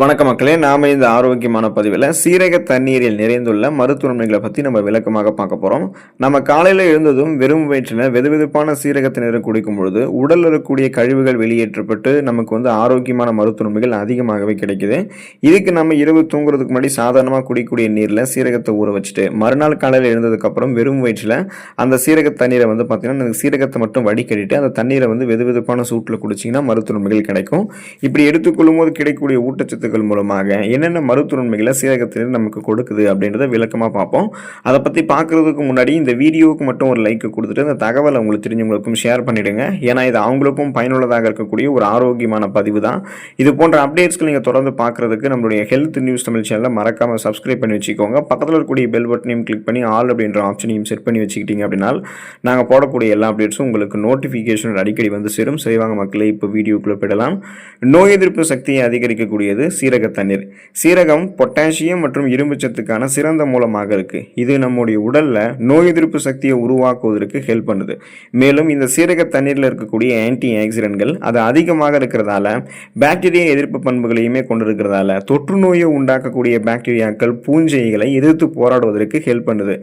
வணக்க மக்களே நாம இந்த ஆரோக்கியமான பதிவில் சீரக தண்ணீரில் நிறைந்துள்ள மருத்துவமனைகளை பற்றி நம்ம விளக்கமாக பார்க்க போகிறோம் நம்ம காலையில் எழுந்ததும் வெறும் வயிற்றில் வெதுவெதுப்பான சீரக தண்ணீரை குடிக்கும் பொழுது உடல் இருக்கக்கூடிய கழிவுகள் வெளியேற்றப்பட்டு நமக்கு வந்து ஆரோக்கியமான மருத்துவமனைகள் அதிகமாகவே கிடைக்குது. இதுக்கு நம்ம இரவு தூங்குறதுக்கு முன்னாடி சாதாரணமாக குடிக்கக்கூடிய நீரில் சீரகத்தை ஊற வச்சுட்டு மறுநாள் காலையில் எழுந்ததுக்கப்புறம் வெறும் வயிற்றில் அந்த சீரக தண்ணீரை வந்து பார்த்திங்கன்னா சீரகத்தை மட்டும் வடிகட்டிட்டு அந்த தண்ணீரை வந்து வெதுவெதுப்பான சூட்டில் குடிச்சிங்கன்னா மருத்துவமனைகள் கிடைக்கும். இப்படி எடுத்துக்கொள்ளும் போது கிடைக்கக்கூடிய ஊட்டச்சத்துக்கள் மூலமாக என்னென்ன மருத்துவன்மைகளை சீரகத்தில் நமக்கு கொடுக்குது அப்படின்றத விளக்கமாக பார்ப்போம். அதை பற்றி பார்க்குறதுக்கு முன்னாடி இந்த வீடியோவுக்கு மட்டும் ஒரு லைக் கொடுத்துட்டு இந்த தகவலை உங்களுக்கு தெரிஞ்சவங்களுக்கும் ஷேர் பண்ணிவிடுங்க ஏன்னா இது அவங்களுக்கும் பயனுள்ளதாக இருக்கக்கூடிய ஒரு ஆரோக்கியமான பதிவு தான். இது போன்ற அப்டேட்ஸ்கள் நீங்கள் தொடர்ந்து பார்க்குறதுக்கு நம்மளுடைய ஹெல்த் நியூஸ் தமிழ் சேனலை மறக்காமல் சப்ஸ்கிரைப் பண்ணி வச்சுக்கோங்க. பக்கத்தில் இருக்கக்கூடிய பெல் பட்டனையும் கிளிக் பண்ணி ஆல் அப்படின்ற ஆப்ஷனையும் செட் பண்ணி வச்சுக்கிட்டீங்க அப்படின்னா நாங்கள் போடக்கூடிய எல்லா அப்டேட்ஸும் உங்களுக்கு நோட்டிஃபிகேஷன் அடிக்கடி வந்து சேரும். செய்வாங்க மக்களே இப்போ வீடியோக்குள்ளே போயிடலாம். நோய் எதிர்ப்பு சக்தியை அதிகரிக்கக்கூடியது சீரக தண்ணீர். சீரகம் பொட்டாசியம் மற்றும் இரும்புச்சத்துக்கான சிறந்த மூலமாக இருக்குது இது நம்முடைய உடலில் நோய் எதிர்ப்பு சக்தியை உருவாக்குவதற்கு ஹெல்ப் பண்ணுது. மேலும் இந்த சீரக தண்ணீரில் இருக்கக்கூடிய ஆன்டி ஆக்சிடென்ட்கள் அது அதிகமாக இருக்கிறதால பாக்டீரியா எதிர்ப்பு பண்புகளையுமே கொண்டிருக்கிறதால தொற்று நோயை உண்டாக்கக்கூடிய பாக்டீரியாக்கள் பூஞ்சைகளை எதிர்த்து போராடுவதற்கு ஹெல்ப் பண்ணுது.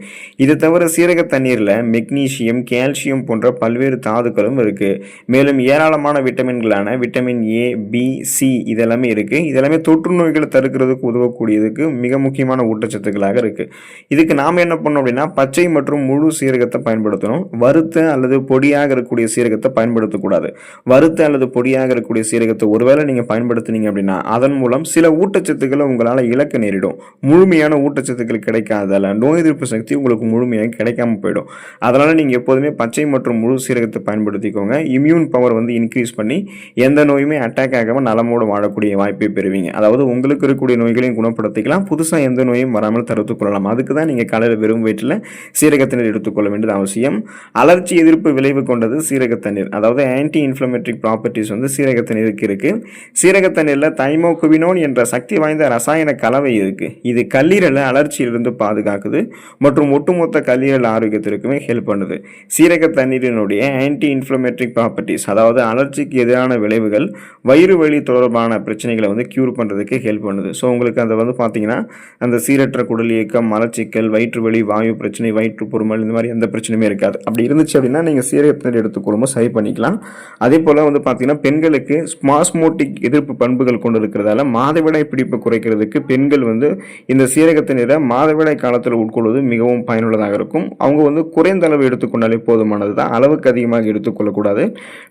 இது தவிர சீரக தண்ணீரில் மெக்னீசியம் கால்சியம் போன்ற பல்வேறு தாதுக்களும் இருக்குது மேலும் ஏராளமான விட்டமின்களான விட்டமின் ஏ பி சி இதெல்லாமே இருக்குது இதெல்லாமே தொற்று நோய்களை தடுக்கிறதுக்கு உதவக்கூடியதுக்கு மிக முக்கியமான ஊட்டச்சத்துக்களாக இருக்குது இதுக்கு நாம் என்ன பண்ணோம் அப்படின்னா பச்சை மற்றும் முழு சீரகத்தை பயன்படுத்தணும். வறுத்த அல்லது பொடியாக இருக்கக்கூடிய சீரகத்தை பயன்படுத்தக்கூடாது. வறுத்த அல்லது பொடியாக இருக்கக்கூடிய சீரகத்தை ஒருவேளை நீங்கள் பயன்படுத்துனீங்க அப்படின்னா அதன் மூலம் சில ஊட்டச்சத்துக்களை உங்களால் இழக்க நேரிடும். முழுமையான ஊட்டச்சத்துக்கள் கிடைக்காதால் நோய் எதிர்ப்பு சக்தி உங்களுக்கு முழுமையாக கிடைக்காம போயிடும். அதனால் நீங்கள் எப்போதுமே பச்சை மற்றும் முழு சீரகத்தை பயன்படுத்திக்கோங்க. இம்யூன் பவர் வந்து இன்க்ரீஸ் பண்ணி எந்த நோயுமே அட்டாக் ஆகாமல் நலமோடு வாழக்கூடிய வாய்ப்பை பெறுவீங்க. அதாவது உங்களுக்கு இருக்கக்கூடிய நோய்களையும் குணப்படுத்திக்கலாம். புதுசாக எந்த நோயும் வராமல் தடுத்துக் கொள்ளலாம். அதுக்கு தான் நீங்கள் காலையில் வெறும் வயிற்றில் சீரகத்தண்ணீர் எடுத்துக்கொள்ள வேண்டியது அவசியம். அலர்ச்சி எதிர்ப்பு விளைவு கொண்டது சீரகத்தண்ணீர் அதாவது ஆன்டி இன்ஃப்ளமேட்ரிக் ப்ராப்பர்ட்டிஸ் வந்து சீரகத்தண்ணீருக்கு இருக்குது சீரகத்தண்ணீரில் தைமோகுவினோன் என்ற சக்தி வாய்ந்த ரசாயன கலவை இருக்குது இது கல்லீரலை அலர்ச்சியிலிருந்து பாதுகாக்குது மற்றும் ஒட்டுமொத்த கல்லீரல் ஆரோக்கியத்திற்குமே ஹெல்ப் பண்ணுது. சீரக தண்ணீரினுடைய ஆன்டி இன்ஃப்ளமேட்ரிக் ப்ராப்பர்ட்டிஸ் அதாவது அலர்ச்சிக்கு எதிரான விளைவுகள் வயிறு வலி தொடர்பான பிரச்சனைகளை வந்து க்யூர் பண்ணுறதுக்கு ஹெல்ப் பண்ணுது. ஸோ உங்களுக்கு அதை வந்து பார்த்தீங்கன்னா அந்த சீரற்ற குடல் இயக்கம் மலச்சிக்கல் வயிற்று வலி வாயு பிரச்சனை வயிற்று பொறுமல் இந்த மாதிரி எந்த பிரச்சனையுமே இருக்காது. அப்படி இருந்துச்சு அப்படின்னா நீங்கள் சீரகத்தினர் எடுத்துக்கொள்ளும்போது சரி பண்ணிக்கலாம். அதே போல் வந்து பார்த்தீங்கன்னா பெண்களுக்கு ஸ்மாஸ்மோட்டிக் எதிர்ப்பு பண்புகள் கொண்டு இருக்கிறதால மாதவிடாய் பிடிப்பு குறைக்கிறதுக்கு பெண்கள் வந்து இந்த சீரகத்தினரை மாதவிடாய் காலத்தில் உட்கொள்வது மிகவும் பயனுள்ளதாக இருக்கும். அவங்க வந்து குறைந்த அளவு எடுத்துக்கொண்டாலே போதுமானது தான். அளவுக்கு அதிகமாக எடுத்துக்கொள்ளக்கூடாது.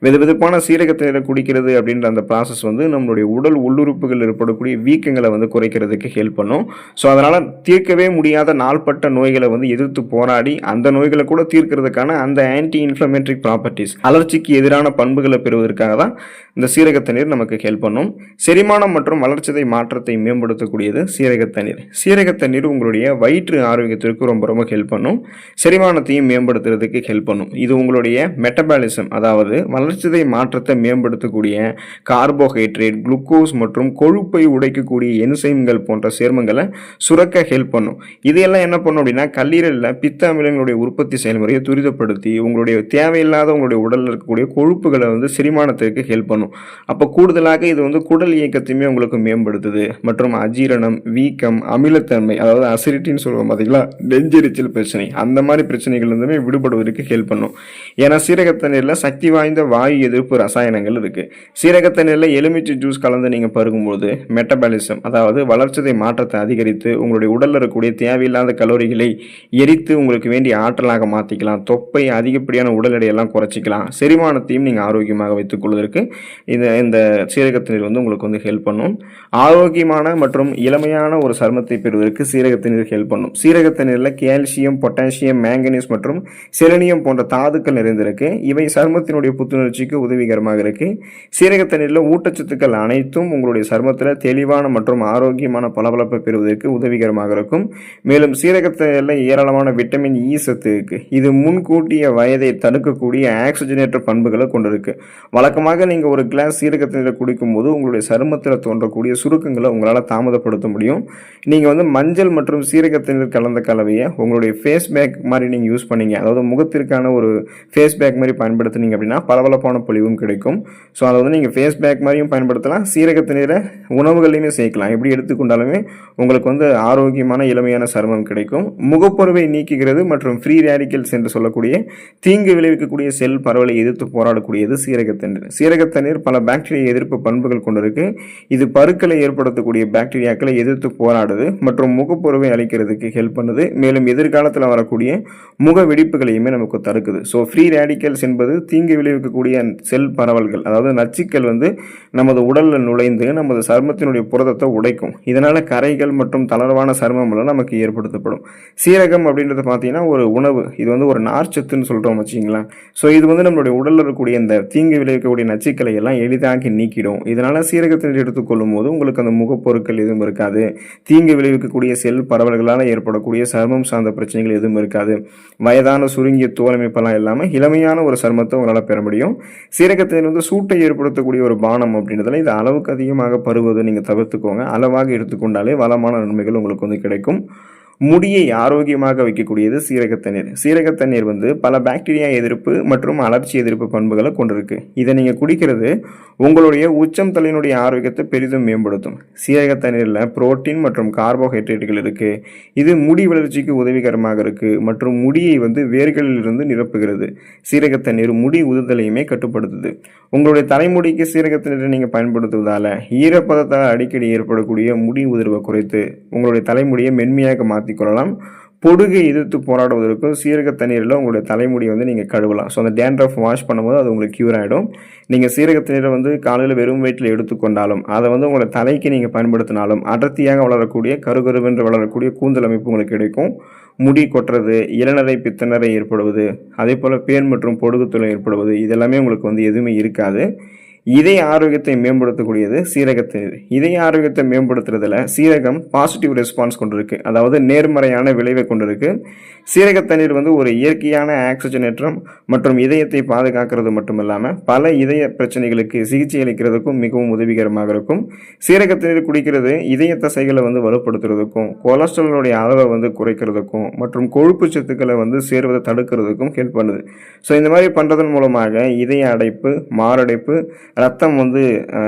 வெது வெதுப்பான சீரகத்தினரை குடிக்கிறது அப்படின்ற அந்த ப்ராசஸ் வந்து நம்மளுடைய உடல் உள்ளுறுப்புகள் ஏற்படக்கூடிய வீக்கங்களை வந்து குறைக்கிறதுக்கு ஹெல்ப் பண்ணும். ஸோ அதனால் தீர்க்கவே முடியாத நாள்பட்ட நோய்களை வந்து எதிர்த்து போராடி அந்த நோய்களை கூட தீர்க்கிறதுக்கான அந்த ஆன்டி இன்ஃப்ளமேட்ரிக் ப்ராப்பர்ட்டிஸ் அலர்ச்சிக்கு எதிரான பண்புகளை பெறுவதற்காக தான் இந்த சீரக தண்ணீர் நமக்கு ஹெல்ப் பண்ணும். செரிமானம் மற்றும் வளர்ச்சிதை மாற்றத்தை மேம்படுத்தக்கூடியது சீரக தண்ணீர் சீரக தண்ணீர் உங்களுடைய வயிற்று ஆரோக்கியத்திற்கு ரொம்ப ரொம்ப ஹெல்ப் பண்ணும். செரிமானத்தையும் மேம்படுத்துறதுக்கு ஹெல்ப் பண்ணும். இது உங்களுடைய மெட்டபாலிசம் அதாவது வளர்ச்சிதை மாற்றத்தை மேம்படுத்தக்கூடிய கார்போஹைட்ரேட் குளுக்கோஸ் மற்றும் கொழுப்பு உடைக்கக்கூடிய என்சைம்கள் போன்ற சேர்மங்களை சுரக்க ஹெல்ப் பண்ணும். இதையெல்லாம் என்ன பண்ணும் அப்படின்னா கல்லீரலில் பித்த அமிலங்களுடைய உற்பத்தி செயல்முறையை துரிதப்படுத்தி உங்களுடைய தேவையில்லாத உங்களுடைய உடலில் இருக்கக்கூடிய கொழுப்புகளை வந்து செரிமானத்திற்கு ஹெல்ப் பண்ணும். அப்போ கூடுதலாக இது வந்து குடல் இயக்கத்தையுமே உங்களுக்கு மேம்படுத்துது. மற்றும் அஜீரணம் வீக்கம் அமிலத்தன்மை அதாவது அசிடிட்டின்னு சொல்லுவோம் பார்த்தீங்களா நெஞ்செரிச்சல் பிரச்சனை அந்த மாதிரி பிரச்சனைகள் இருந்துமே விடுபடுவதற்கு ஹெல்ப் பண்ணும். ஏன்னா சீரகத்தண்ணீரில் சக்தி வாய்ந்த வாயு எதிர்ப்பு ரசாயனங்கள் இருக்குது சீரகத்தண்ணீரில் எலுமிச்சை ஜூஸ் கலந்து நீங்கள் பருகும்போது மெட்டபாலிசம் அதாவது வளர்ச்சிதை மாற்றத்தை அதிகரித்து உங்களுடைய உடலில் இருக்கக்கூடிய தேவையில்லாத கலோரிகளை எரித்து உங்களுக்கு வேண்டிய ஆற்றலாக மாற்றிக்கலாம் தொப்பை அதிகப்படியான உடல் எடையெல்லாம் குறைச்சிக்கலாம். செரிமானத்தையும் நீங்கள் ஆரோக்கியமாக வைத்துக் கொள்வதற்கு இந்த இந்த சீரகத்தினர் வந்து உங்களுக்கு வந்து ஹெல்ப் பண்ணும். ஆரோக்கியமான மற்றும் இளமையான ஒரு சருமத்தை பெறுவதற்கு சீரகத்தினர் ஹெல்ப் பண்ணும். சீரகத்தினரில் கால்சியம் பொட்டாசியம் மேங்கனீஸ் மற்றும் செலனியம் போன்ற தாதுக்கள் நிறைந்திருக்கு இவை சருமத்தினுடைய புத்துணர்ச்சிக்கு உதவிகரமாக இருக்கு. சீரகத்தண்ணீரில் ஊட்டச்சத்துக்கள் அனைத்தும் உங்களுடைய சருமத்தில் தெளிவான மற்றும் ஆரோக்கியமான பளபளப்பை பெறுவதற்கு உதவிகரமாக இருக்கும். மேலும் சீரகத்தில் ஏராளமான விட்டமின் இ e சத்து இருக்கு இது முன்கூட்டிய வயதை தடுக்கக்கூடிய ஆக்சிஜனேற்ற பண்புகளை கொண்டிருக்கு. வழக்கமாக நீங்கள் ஒரு கிளாஸ் சீரகத்தண்ணீரை குடிக்கும்போது உங்களுடைய சருமத்தில் தோன்றக்கூடிய சுருக்கங்களை உங்களால் தாமதப்படுத்த முடியும். நீங்கள் வந்து மஞ்சள் மற்றும் சீரகத்தினர் கலந்த கலவையை உங்களுடைய ஃபேஸ் பேக் மாதிரி நீங்கள் யூஸ் பண்ணீங்க. அதாவது முகத்திற்கான ஒரு ஃபேஸ் பேக் மாதிரி பயன்படுத்துனீங்க அப்படின்னா பளபளப்பான பொழிவும் கிடைக்கும். ஸோ அதை வந்து நீங்கள் ஃபேஸ் பேக் மாதிரியும் பயன்படுத்தலாம். சீரகத்தினரை உணவுகளையுமே சேர்க்கலாம். எப்படி எடுத்துக்கொண்டாலுமே உங்களுக்கு வந்து ஆரோக்கியமான இளமையான சருமம் கிடைக்கும். முகப்பருவை நீக்குகிறது மற்றும் ஃப்ரீ ரேடிக்கல்ஸ் என்று சொல்லக்கூடிய தீங்கு விளைவிக்கக்கூடிய செல் பரவலை எதிர்த்து போராடக்கூடியது சீரகத்தண்ணீர் சீரகத்தண்ணீர் பல பாக்டீரியா எதிர்ப்பு பண்புகள் கொண்டிருக்கு. இது பருக்களை ஏற்படுத்தக்கூடிய பாக்டீரியாக்களை எதிர்த்து போராடுது மற்றும் முகப்பொருவை அளிக்கிறதுக்கு ஹெல்ப் பண்ணுது. மேலும் எதிர்காலத்தில் வரக்கூடிய முக வெடிப்புகளையுமே நமக்கு தடுக்குது. ஸோ ஃப்ரீ ரேடிக்கல்ஸ் என்பது தீங்கு விளைவிக்கக்கூடிய செல் பரவல்கள். அதாவது நச்சுக்கள் வந்து நமது உடலில் நுழைந்து நமது சருமத்தினுடைய புரதத்தை உடைக்கும். இதனால் கரைகள் மற்றும் தளர்வான சருமமெல்லாம் நமக்கு ஏற்படுத்தப்படும். சீரகம் அப்படின்றது பார்த்தீங்கன்னா ஒரு உணவு. இது வந்து ஒரு நார்ச்சத்துன்னு சொல்கிறோம் வச்சிங்களேன் ஸோ இது வந்து நம்மளுடைய உடலில் இருக்கக்கூடிய இந்த தீங்கு விளைவிக்கக்கூடிய நச்சுக்களை எல்லாம் எளிதாக்கி நீக்கிடும். இதனால் சீரகத்தை எடுத்துக்கொள்ளும் போது உங்களுக்கு அந்த முகப்பொருட்கள் எதுவும் இருக்காது. தீங்கு விளைவிக்கக்கூடிய செல் பரவல்களால் ஏற்படக்கூடிய சருமம் சார்ந்த பிரச்சனைகள் எதுவும் இருக்காது. வயதான சுருங்கிய தோலமைப்பெல்லாம் இல்லாமல் இளமையான ஒரு சருமத்தை உங்களால் பெற முடியும். சீரகத்தில் வந்து சூட்டை ஏற்படுத்தக்கூடிய ஒரு பானம் அப்படின்றதுல இது அளவுக்கு அதிகமாக முழுவதும் நீங்கள் தவிர்த்துக்கோங்க. அளவாக எடுத்துக்கொண்டாலே வளமான நன்மைகள் உங்களுக்கு வந்து கிடைக்கும். முடியை ஆரோக்கியமாக வைக்கக்கூடியது சீரகத்தண்ணீர் சீரகத்தண்ணீர் வந்து பல பாக்டீரியா எதிர்ப்பு மற்றும் அலர்ச்சி எதிர்ப்பு பண்புகளை கொண்டிருக்கு. இதை நீங்கள் குடிக்கிறது உங்களுடைய உச்சம் தலையினுடைய ஆரோக்கியத்தை பெரிதும் மேம்படுத்தும். சீரகத்தண்ணீரில் புரோட்டீன் மற்றும் கார்போஹைட்ரேட்டுகள் இருக்குது இது முடி வளர்ச்சிக்கு உதவிகரமாக இருக்குது மற்றும் முடியை வந்து வேர்களிலிருந்து நிரப்புகிறது. நிரப்புகிறது சீரகத்தண்ணீர் முடி உதுதலையுமே கட்டுப்படுத்துது. உங்களுடைய தலைமுடிக்கு சீரகத்தினரை நீங்கள் பயன்படுத்துவதால் ஈரப்பதத்தால் அடிக்கடி ஏற்படக்கூடிய முடி உதிர்வை குறைத்து உங்களுடைய தலைமுடியை மென்மையாக மாற்றிக்கொள்ளலாம் பொடுகை எதிர்த்து போராடுவதற்கும் சீரக தண்ணீரில் உங்களுடைய தலைமுடியை வந்து நீங்கள் கழுவலாம். ஸோ அந்த டேண்ட்ரஃப் வாஷ் பண்ணும்போது அது உங்களுக்கு க்யூர் ஆகிடும் நீங்கள் சீரக தண்ணீரை வந்து காலையில் வெறும் வயிற்றில் எடுத்துக்கொண்டாலும் அதை வந்து உங்களை தலைக்கு நீங்கள் பயன்படுத்தினாலும் அடர்த்தியாக வளரக்கூடிய கருகருவென்று வளரக்கூடிய கூந்தல் அமைப்பு உங்களுக்கு கிடைக்கும். முடி கொட்டுறது இளநரை பித்தநரை ஏற்படுவது அதே போல் பேன் மற்றும் பொடுகுத்தொலை ஏற்படுவது இதெல்லாமே உங்களுக்கு வந்து எதுவுமே இருக்காது. இதய ஆரோக்கியத்தை மேம்படுத்தக்கூடியது சீரகத்தண்ணீர் இதய ஆரோக்கியத்தை மேம்படுத்துறதுல சீரகம் பாசிட்டிவ் ரெஸ்பான்ஸ் கொண்டிருக்கு. அதாவது நேர்மறையான விளைவை கொண்டிருக்கு. சீரகத்தண்ணீர் வந்து ஒரு இயற்கையான ஆக்சிஜனேற்றம் மற்றும் இதயத்தை பாதுகாக்கிறது மட்டும் இல்லாமல் பல இதய பிரச்சனைகளுக்கு சிகிச்சை அளிக்கிறதுக்கும் மிகவும் உதவிகரமாக இருக்கும். சீரகத்தண்ணீர் குடிக்கிறது இதய தசைகளை வந்து வலுப்படுத்துறதுக்கும் கொலஸ்ட்ராலுடைய அளவை வந்து குறைக்கிறதுக்கும் மற்றும் கொழுப்பு சத்துக்களை வந்து சேர்வதை தடுக்கிறதுக்கும் ஹெல்ப் பண்ணுது. ஸோ இந்த மாதிரி பண்ணுறதன் மூலமாக இதய அடைப்பு மாரடைப்பு ரத்தம் வந்து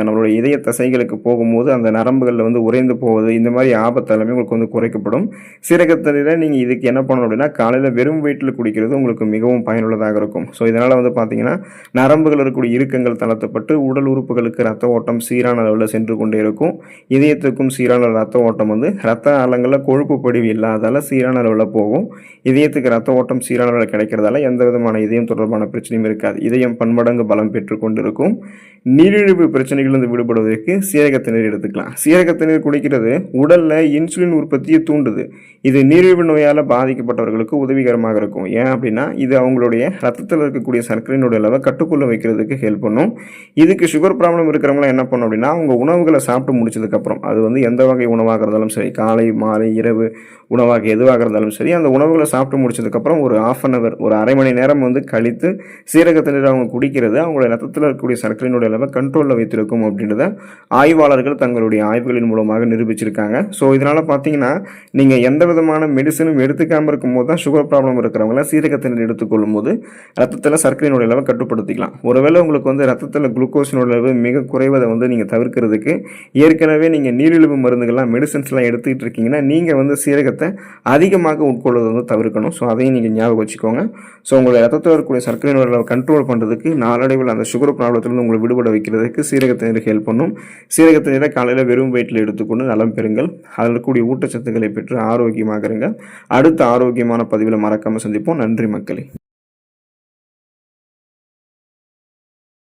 நம்மளுடைய இதய தசைகளுக்கு போகும்போது அந்த நரம்புகளில் வந்து உறைந்து போவது இந்த மாதிரி ஆபத்து எல்லாமே உங்களுக்கு வந்து குறைக்கப்படும். சீரகத்தண்ணீரை நீங்கள் இதுக்கு என்ன பண்ணணும் அப்படின்னா காலையில் வெறும் வயிற்றில் குடிக்கிறது உங்களுக்கு மிகவும் பயனுள்ளதாக இருக்கும். ஸோ இதனால் வந்து பார்த்திங்கன்னா நரம்புகள் இருக்கக்கூடிய இறுக்கங்கள் தளர்த்தப்பட்டு உடல் உறுப்புகளுக்கு ரத்த ஓட்டம் சீரான அளவில் சென்று கொண்டே இருக்கும். இதயத்துக்கும் சீரான ரத்த ஓட்டம் வந்து ரத்த ஆழங்களில் கொழுப்பு படிவு இல்லாதால சீரான அளவில் போகும். இதயத்துக்கு ரத்த ஓட்டம் சீரான அளவில் கிடைக்கிறதால எந்த விதமான இதயம் தொடர்பான பிரச்சனையும் இருக்காது. இதயம் பன்மடங்கு பலம் பெற்று கொண்டிருக்கும். நீரிழிவு பிரச்சனைகளிலிருந்து விடுபடுவதற்கு சீரகத்தண்ணீர் எடுத்துக்கலாம். சீரகத்தண்ணீர் குடிக்கிறது உடலில் இன்சுலின் உற்பத்தியை தூண்டுது. இது நீரிழிவு நோயால் பாதிக்கப்பட்டவர்களுக்கு உதவிகரமாக இருக்கும். ஏன் அப்படின்னா இது அவங்களுடைய ரத்தத்தில் இருக்கக்கூடிய சர்க்கரையினுடைய அளவை கட்டுக்குள்ளே வைக்கிறதுக்கு ஹெல்ப் பண்ணும். இதுக்கு சுகர் ப்ராப்ளம் இருக்கிறவங்களாம் என்ன பண்ணும் அப்படின்னா அவங்க உணவுகளை சாப்பிட்டு முடிச்சதுக்கப்புறம் அது வந்து எந்த வகை உணவாக இருந்தாலும் சரி காலை மாலை இரவு உணவாக எதுவாக இருந்தாலும் சரி அந்த உணவுகளை சாப்பிட்டு முடிச்சதுக்கப்புறம் ஒரு ஆஃப் அன் அவர் ஒரு அரை மணி நேரம் வந்து கழித்து சீரகத்தண்ணீர் அவங்க குடிக்கிறது அவங்களுடைய ரத்தத்தில் இருக்கக்கூடிய சர்க்கரையினுடைய அளவை கண்ட்ரோலில் வைத்திருக்கும் அப்படின்றத ஆய்வாளர்கள் தங்களுடைய ஆய்வுகளின் மூலமாக நிரூபிச்சிருக்காங்க. ஸோ இதனால் பார்த்தீங்கன்னா நீங்கள் எந்த விதமான மெடிசனும் எடுத்துக்காமல் இருக்கும்போது தான் சுகர் ப்ராப்ளம் இருக்கிறவங்கள சீரகத்தினர் எடுத்துக்கொள்ளும் போது ரத்தத்தில் சர்க்கரையினுடைய அளவை கட்டுப்படுத்திக்கலாம். ஒருவேளை உங்களுக்கு வந்து ரத்தத்தில் குளுக்கோஸினுடைய அளவு மிக குறைவதை வந்து நீங்கள் தவிர்க்கிறதுக்கு ஏற்கனவே நீங்கள் நீரிழிவு மருந்துகள்லாம் மெடிசன்ஸ்லாம் எடுத்துக்கிட்டு இருக்கீங்கன்னா நீங்கள் வந்து சீரகத்தை அதிகமாக உட்கொள்வதை வந்து தவிர்க்கணும். ஸோ அதையும் நீங்கள் ஞாபகம் வச்சுக்கோங்க. ஸோ உங்களுடைய ரத்தத்தில் இருக்கக்கூடிய சர்க்கரையினுடைய அளவை கண்ட்ரோல் பண்ணுறதுக்கு நாளடைவில் அந்த சுகர் ப்ராப்ளத்திலிருந்து உங்களை விடுபட வைக்கிறதுக்கு சீரகத்தண்ணீர் ஹெல்ப் பண்ணும். சீரகத்தண்ணீரை காலையில் வெறும் வயிற்றில் எடுத்துக்கொண்டு நலம் பெறுங்கள். அதில் இருக்கக்கூடிய ஊட்டச்சத்துக்களை பெற்று ஆரோக்கியமாக இருங்கள் அடுத்த ஆரோக்கியமான பதிவில் மறக்காமல் சந்திப்போம். நன்றி மக்களே.